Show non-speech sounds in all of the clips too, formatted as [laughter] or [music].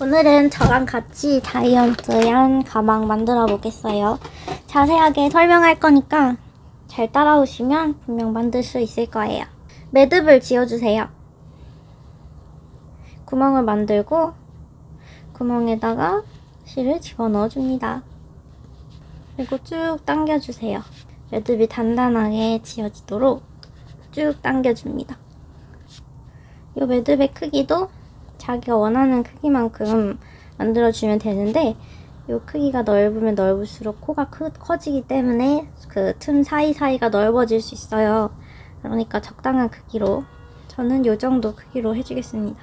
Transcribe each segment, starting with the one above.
오늘은 저랑 같이 다이언트한 가방 만들어 보겠어요. 자세하게 설명할 거니까 잘 따라오시면 분명 만들 수 있을 거예요. 매듭을 지어주세요. 구멍을 만들고 구멍에다가 실을 집어넣어 줍니다. 그리고 쭉 당겨주세요. 매듭이 단단하게 지어지도록 쭉 당겨줍니다. 이 매듭의 크기도 자기가 원하는 크기만큼 만들어주면 되는데 이 크기가 넓으면 넓을수록 코가 크, 커지기 때문에 그 틈 사이사이가 넓어질 수 있어요. 그러니까 적당한 크기로 저는 이 정도 크기로 해주겠습니다.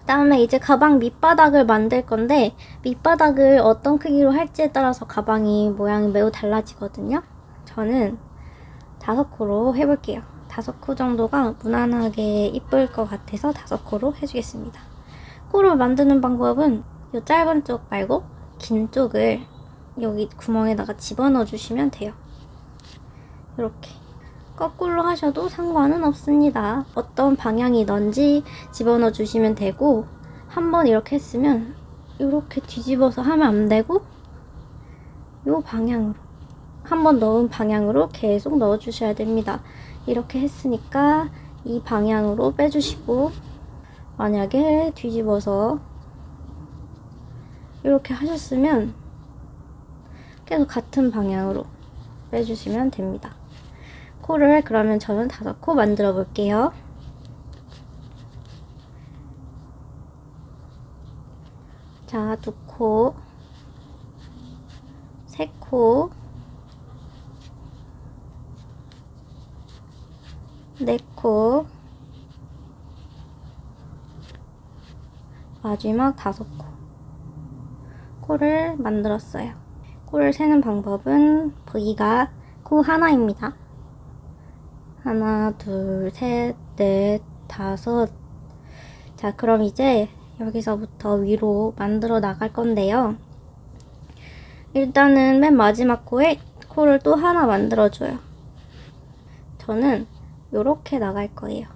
그 다음에 이제 가방 밑바닥을 만들 건데 밑바닥을 어떤 크기로 할지에 따라서 가방이 모양이 매우 달라지거든요. 저는 다섯 코로 해볼게요. 다섯 코 정도가 무난하게 이쁠 것 같아서 다섯 코로 해주겠습니다. 코를 만드는 방법은 이 짧은 쪽 말고 긴 쪽을 여기 구멍에다가 집어넣어 주시면 돼요. 이렇게 거꾸로 하셔도 상관은 없습니다. 어떤 방향이든지 집어넣어 주시면 되고 한번 이렇게 했으면 이렇게 뒤집어서 하면 안 되고 이 방향으로 한번 넣은 방향으로 계속 넣어 주셔야 됩니다. 이렇게 했으니까 이 방향으로 빼주시고 만약에 뒤집어서 이렇게 하셨으면 계속 같은 방향으로 빼주시면 됩니다. 코를 그러면 저는 다섯 코 만들어 볼게요. 자, 두 코, 세 코, 네 코, 마지막 다섯 코. 코를 만들었어요. 코를 세는 방법은 V가 코 하나입니다. 하나, 둘, 셋, 넷, 다섯. 자, 그럼 이제 여기서부터 위로 만들어 나갈 건데요. 일단은 맨 마지막 코에 코를 또 하나 만들어줘요. 저는 요렇게 나갈 거예요.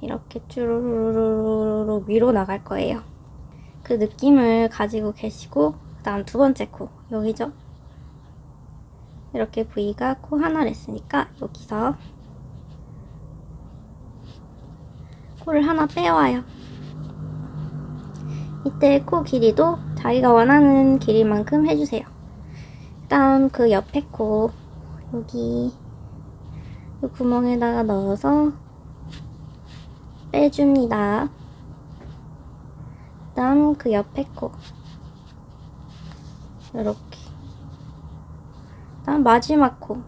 이렇게 쭈루루루루루 위로 나갈 거예요. 그 느낌을 가지고 계시고 그 다음 두 번째 코 여기죠? 이렇게 V가 코 하나를 했으니까 여기서 코를 하나 빼와요. 이때 코 길이도 자기가 원하는 길이만큼 해주세요. 그 다음 그 옆에 코 여기 이 구멍에다가 넣어서 빼줍니다. 그 다음 그 옆에 코 이렇게 그 다음 마지막 코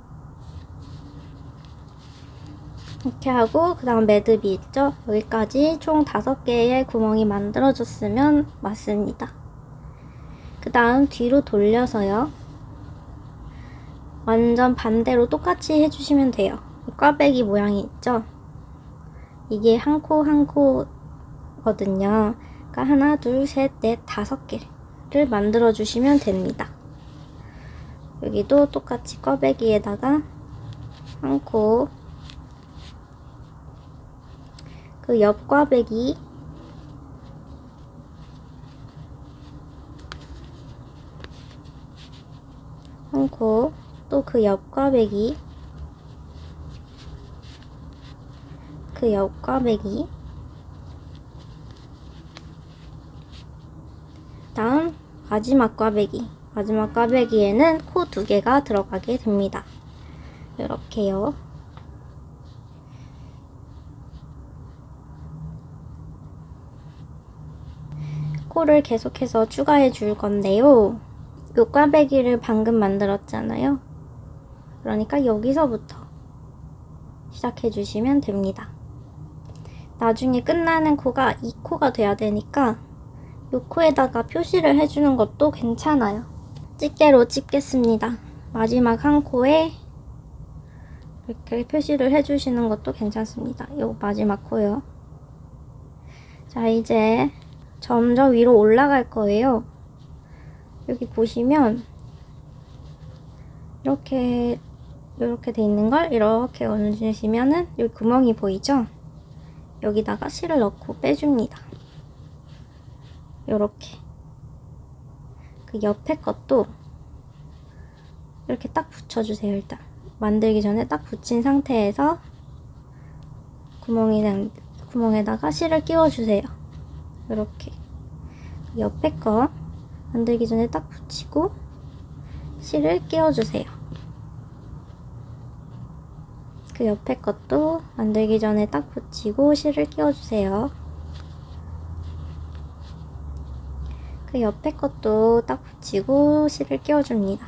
이렇게 하고 그 다음 매듭이 있죠? 여기까지 총 다섯 개의 구멍이 만들어졌으면 맞습니다. 그 다음 뒤로 돌려서요. 완전 반대로 똑같이 해주시면 돼요. 이 꽈배기 모양이 있죠? 이게 한 코 한 코거든요. 그러니까 하나, 둘, 셋, 넷, 다섯 개를 만들어 주시면 됩니다. 여기도 똑같이 꽈배기에다가 한 코, 그 옆 꽈배기, 한 코, 또 그 옆 꽈배기, 그옆 꽈배기, 다음 마지막 꽈배기. 마지막 꽈배기에는 코 두 개가 들어가게 됩니다. 이렇게요. 코를 계속해서 추가해 줄 건데요. 이 꽈배기를 방금 만들었잖아요. 그러니까 여기서부터 시작해 주시면 됩니다. 나중에 끝나는 코가 이 코가 돼야 되니까 요 코에다가 표시를 해주는 것도 괜찮아요. 집게로 집겠습니다. 마지막 한 코에 이렇게 표시를 해주시는 것도 괜찮습니다. 요 마지막 코요. 자, 이제 점점 위로 올라갈 거예요. 여기 보시면 이렇게 이렇게 돼 있는 걸 이렇게 얹으시면은 여기 구멍이 보이죠? 여기다가 실을 넣고 빼줍니다. 요렇게. 그 옆에 것도 이렇게 딱 붙여주세요, 일단. 만들기 전에 딱 붙인 상태에서 구멍에, 구멍에다가 실을 끼워주세요. 이렇게. 옆에 거 만들기 전에 딱 붙이고 실을 끼워주세요. 그 옆에 것도 만들기 전에 딱 붙이고 실을 끼워주세요. 그 옆에 것도 딱 붙이고 실을 끼워줍니다.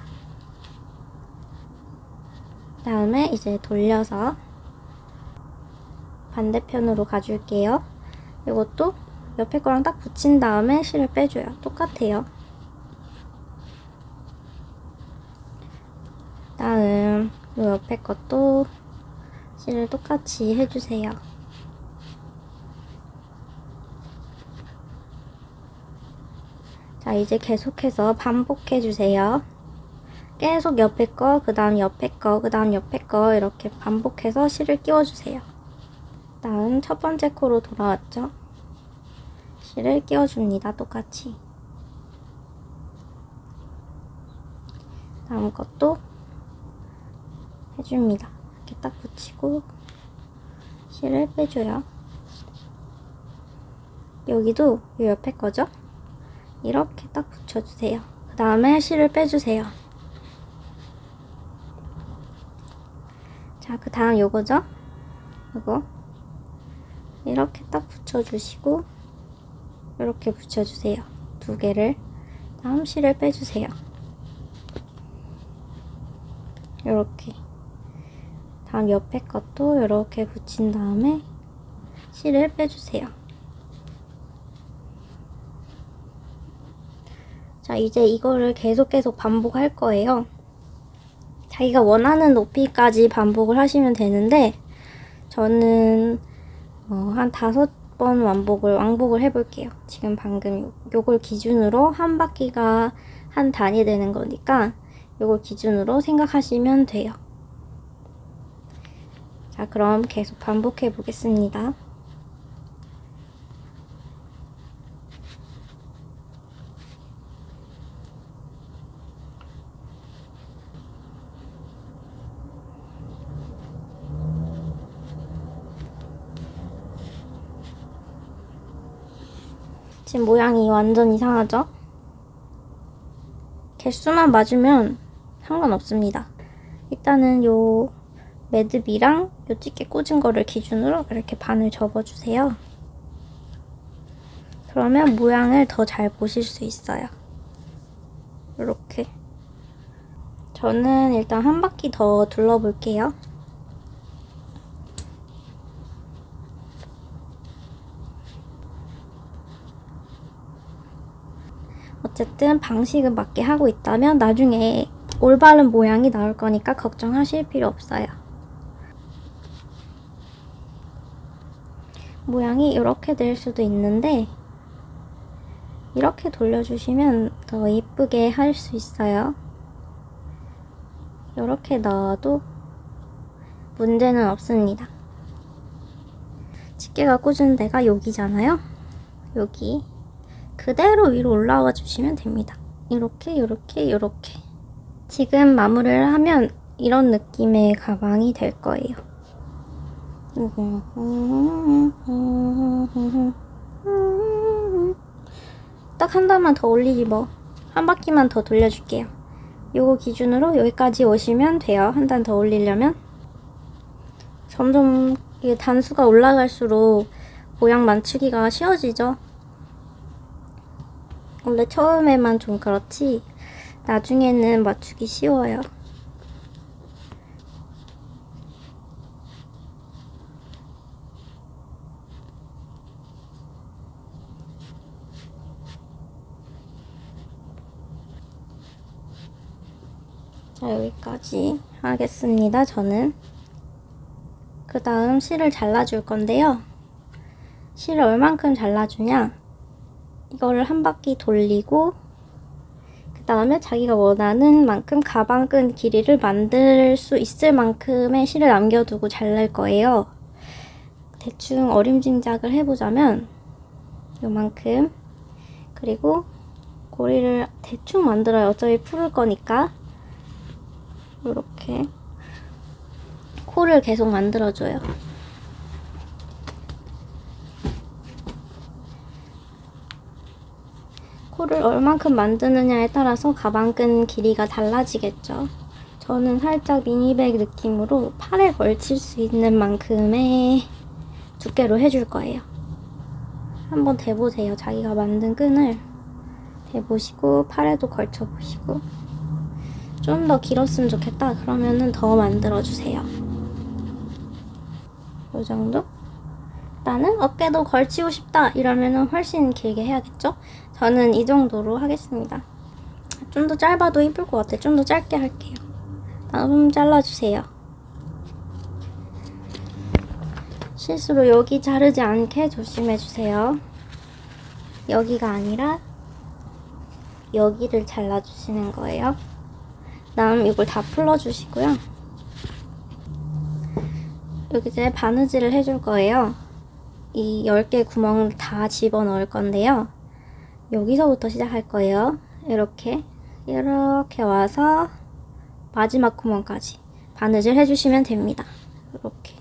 다음에 이제 돌려서 반대편으로 가줄게요. 이것도 옆에 거랑 딱 붙인 다음에 실을 빼줘요. 똑같아요. 다음 이 옆에 것도 실을 똑같이 해주세요. 자, 이제 계속해서 반복해주세요. 계속 옆에 거, 그 다음 옆에 거, 그 다음 옆에 거 이렇게 반복해서 실을 끼워주세요. 다음 첫 번째 코로 돌아왔죠? 실을 끼워줍니다. 똑같이. 다음 것도 해줍니다. 이렇게 딱 붙이고 실을 빼줘요. 여기도 이 옆에 거죠? 이렇게 딱 붙여주세요. 그 다음에 실을 빼주세요. 자, 그 다음 요거죠? 요거. 이렇게 딱 붙여주시고, 이렇게 붙여주세요. 두 개를. 다음 실을 빼주세요. 이렇게. 다음 옆에 것도 이렇게 붙인 다음에 실을 빼주세요. 자, 이제 이거를 계속 계속 반복할 거예요. 자기가 원하는 높이까지 반복을 하시면 되는데, 저는 어, 한 다섯 번 왕복을, 왕복을 해볼게요. 지금 방금 요, 요걸 기준으로 한 바퀴가 한 단이 되는 거니까, 요걸 기준으로 생각하시면 돼요. 자, 그럼 계속 반복해 보겠습니다. 지금 모양이 완전 이상하죠? 개수만 맞으면 상관없습니다. 일단은 요 매듭이랑 요 집게 꽂은 거를 기준으로 이렇게 반을 접어주세요. 그러면 모양을 더 잘 보실 수 있어요. 이렇게. 저는 일단 한 바퀴 더 둘러볼게요. 어쨌든 방식은 맞게 하고 있다면 나중에 올바른 모양이 나올 거니까 걱정하실 필요 없어요. 모양이 이렇게 될 수도 있는데 이렇게 돌려주시면 더 이쁘게 할 수 있어요. 이렇게 넣어도 문제는 없습니다. 집게가 꽂은 데가 여기잖아요. 여기 그대로 위로 올라와 주시면 됩니다. 이렇게 이렇게 이렇게 지금 마무리를 하면 이런 느낌의 가방이 될 거예요. 딱 한 단만 더 올리지 뭐. 한 바퀴만 더 돌려줄게요. 요거 기준으로 여기까지 오시면 돼요. 한 단 더 올리려면. 점점 이게 단수가 올라갈수록 모양 맞추기가 쉬워지죠. 원래 처음에만 좀 그렇지 나중에는 맞추기 쉬워요. 자, 여기까지 하겠습니다. 저는. 그 다음 실을 잘라줄 건데요. 실을 얼만큼 잘라주냐? 이거를 한 바퀴 돌리고 그 다음에 자기가 원하는 만큼 가방끈 길이를 만들 수 있을 만큼의 실을 남겨두고 잘랄 거예요. 대충 어림짐작을 해보자면 요만큼 그리고 고리를 대충 만들어요. 어차피 풀을 거니까 이렇게 코를 계속 만들어줘요. 코를 얼만큼 만드느냐에 따라서 가방끈 길이가 달라지겠죠. 저는 살짝 미니백 느낌으로 팔에 걸칠 수 있는 만큼의 두께로 해줄 거예요. 한번 대보세요. 자기가 만든 끈을 대보시고 팔에도 걸쳐보시고 좀 더 길었으면 좋겠다. 그러면은 더 만들어주세요. 이 정도? 나는 어깨도 걸치고 싶다. 이러면은 훨씬 길게 해야겠죠? 저는 이 정도로 하겠습니다. 좀 더 짧아도 이쁠 것 같아. 좀 더 짧게 할게요. 다음 잘라주세요. 실수로 여기 자르지 않게 조심해주세요. 여기가 아니라 여기를 잘라주시는 거예요. 다음 이걸 다 풀어주시고요. 여기 이제 바느질을 해줄 거예요. 이 10개 구멍을 다 집어넣을 건데요. 여기서부터 시작할 거예요. 이렇게 이렇게 와서 마지막 구멍까지 바느질 해주시면 됩니다. 이렇게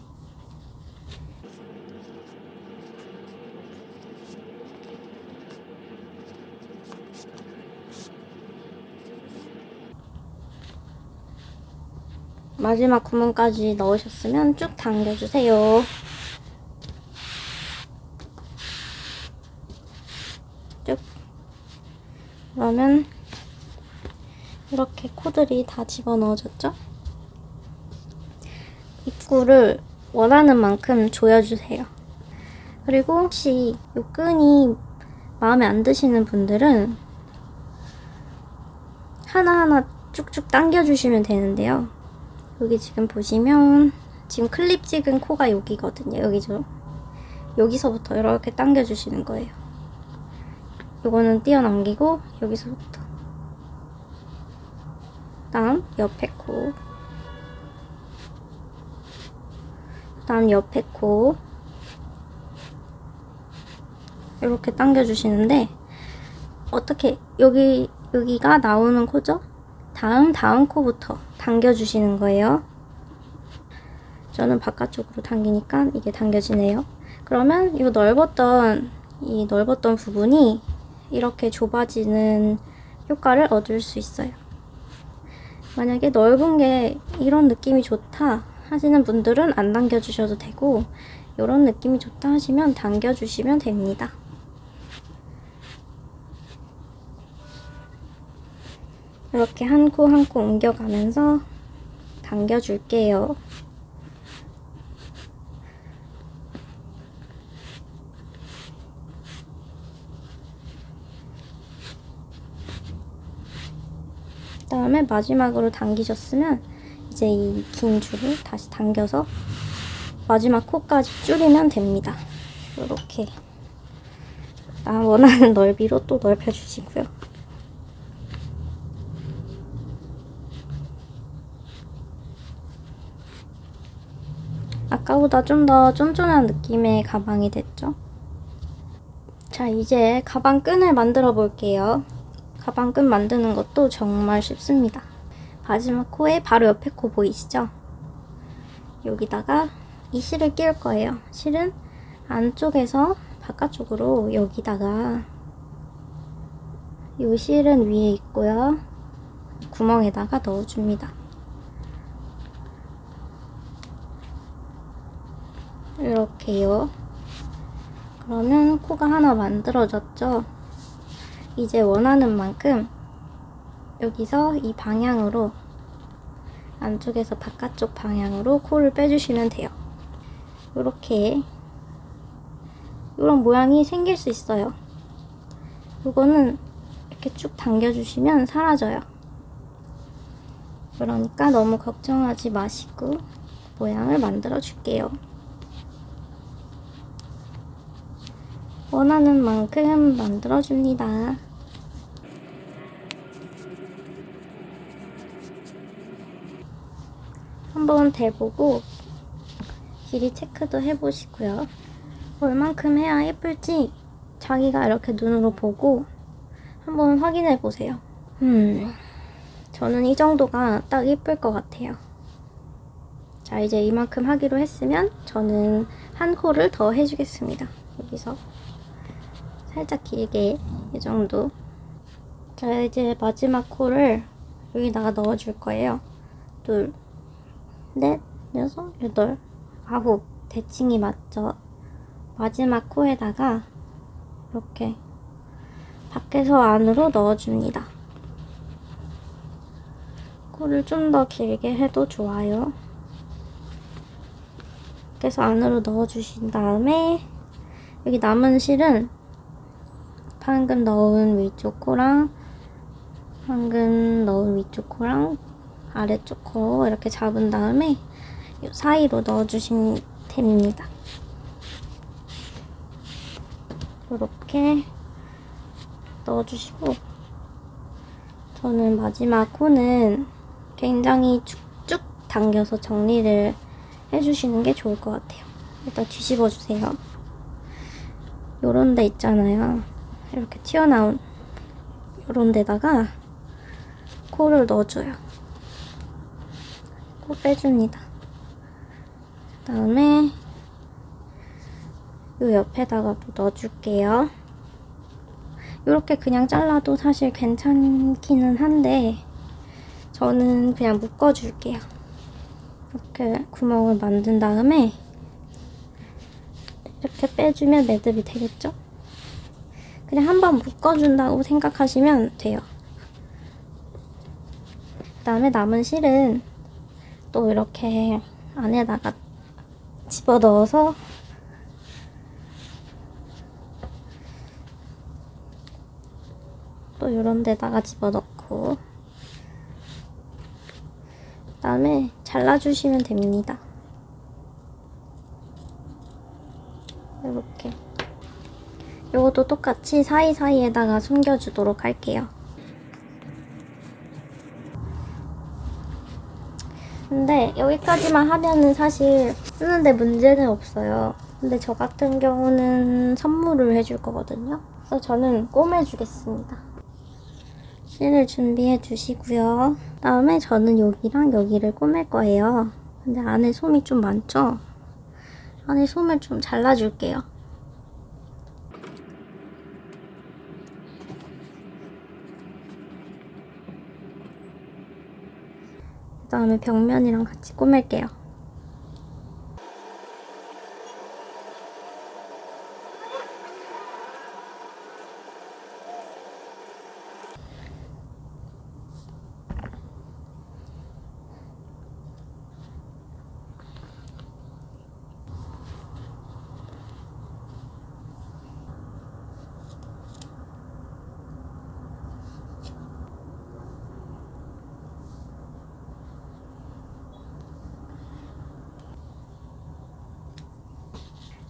마지막 구멍까지 넣으셨으면 쭉 당겨주세요. 쭉. 그러면 이렇게 코들이 다 집어넣어졌죠? 입구를 원하는 만큼 조여주세요. 그리고 혹시 이 끈이 마음에 안 드시는 분들은 하나하나 쭉쭉 당겨주시면 되는데요. 여기 지금 보시면 지금 클립 찍은 코가 여기거든요. 여기죠. 여기서부터 이렇게 당겨주시는 거예요. 요거는 띄어넘기고 여기서부터 다음 옆에 코 다음 옆에 코 이렇게 당겨주시는데 어떻게 여기 여기가 나오는 코죠? 다음 다음 코부터 당겨주시는 거예요. 저는 바깥쪽으로 당기니까 이게 당겨지네요. 그러면 이 넓었던 이 넓었던 부분이 이렇게 좁아지는 효과를 얻을 수 있어요. 만약에 넓은 게 이런 느낌이 좋다 하시는 분들은 안 당겨주셔도 되고 이런 느낌이 좋다 하시면 당겨주시면 됩니다. 이렇게 한 코 한 코 옮겨가면서 당겨줄게요. 그다음에 마지막으로 당기셨으면 이제 이 긴 줄을 다시 당겨서 마지막 코까지 줄이면 됩니다. 이렇게 나 원하는 [laughs] 넓이로 또 넓혀주시고요. 아까보다 좀 더 쫀쫀한 느낌의 가방이 됐죠? 자, 이제 가방 끈을 만들어 볼게요. 가방 끈 만드는 것도 정말 쉽습니다. 마지막 코에 바로 옆에 코 보이시죠? 여기다가 이 실을 끼울 거예요. 실은 안쪽에서 바깥쪽으로 여기다가 이 실은 위에 있고요. 구멍에다가 넣어줍니다. 이렇게요. 그러면 코가 하나 만들어졌죠? 이제 원하는 만큼 여기서 이 방향으로 안쪽에서 바깥쪽 방향으로 코를 빼주시면 돼요. 이렇게 이런 모양이 생길 수 있어요. 이거는 이렇게 쭉 당겨주시면 사라져요. 그러니까 너무 걱정하지 마시고 모양을 만들어 줄게요. 원하는 만큼 만들어줍니다. 한번 대보고 길이 체크도 해보시고요. 얼만큼 해야 예쁠지 자기가 이렇게 눈으로 보고 한번 확인해 보세요. 음, 저는 이 정도가 딱 예쁠 것 같아요. 자, 이제 이만큼 하기로 했으면 저는 한 코를 더 해주겠습니다. 여기서 살짝 길게 이 정도. 자, 이제 마지막 코를 여기다가 넣어줄 거예요. 둘, 넷, 여섯, 여덟, 아홉. 대칭이 맞죠? 마지막 코에다가 이렇게 밖에서 안으로 넣어줍니다. 코를 좀 더 길게 해도 좋아요. 밖에서 안으로 넣어주신 다음에 여기 남은 실은 방금 넣은 위쪽 코랑 방금 넣은 위쪽 코랑 아래쪽 코 이렇게 잡은 다음에 이 사이로 넣어주시면 됩니다. 이렇게 넣어주시고 저는 마지막 코는 굉장히 쭉쭉 당겨서 정리를 해주시는 게 좋을 것 같아요. 일단 뒤집어 주세요. 요런 데 있잖아요. 이렇게 튀어나온 요런 데다가 코를 넣어줘요. 코 빼줍니다. 그 다음에 요 옆에다가 또 넣어줄게요. 이렇게 그냥 잘라도 사실 괜찮기는 한데 저는 그냥 묶어줄게요. 이렇게 구멍을 만든 다음에 이렇게 빼주면 매듭이 되겠죠? 그냥 한번 묶어준다고 생각하시면 돼요. 그 다음에 남은 실은 또 이렇게 안에다가 집어넣어서 또 이런 데다가 집어넣고 그 다음에 잘라주시면 됩니다. 이렇게 이것도 똑같이 사이사이에다가 숨겨주도록 할게요. 근데 여기까지만 하면은 사실 쓰는데 문제는 없어요. 근데 저 같은 경우는 선물을 해줄 거거든요. 그래서 저는 꼬매주겠습니다. 실을 준비해 주시고요. 다음에 저는 여기랑 여기를 꼬맬 거예요. 근데 안에 솜이 좀 많죠? 안에 솜을 좀 잘라줄게요. 그 다음에 벽면이랑 같이 꼬맬게요.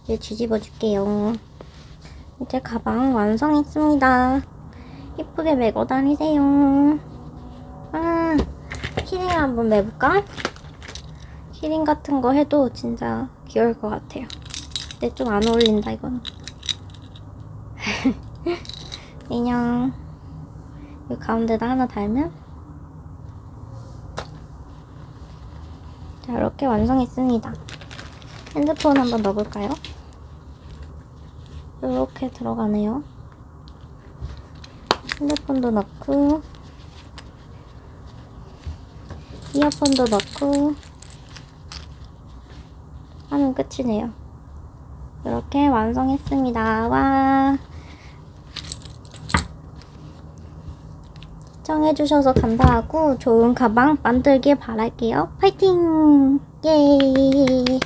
이제 뒤집어 줄게요. 이제 가방 완성했습니다. 예쁘게 메고 다니세요. 아, 키링 한번 매볼까? 키링 같은 거 해도 진짜 귀여울 것 같아요. 근데 좀 안 어울린다, 이건. [laughs] 인형. 이 가운데다 하나 달면? 자, 이렇게 완성했습니다. 핸드폰 한번 넣어볼까요? 이렇게 들어가네요. 핸드폰도 넣고 이어폰도 넣고 하면 끝이네요. 이렇게 완성했습니다. 와 시청해주셔서 감사하고 좋은 가방 만들길 바랄게요. 파이팅! 예!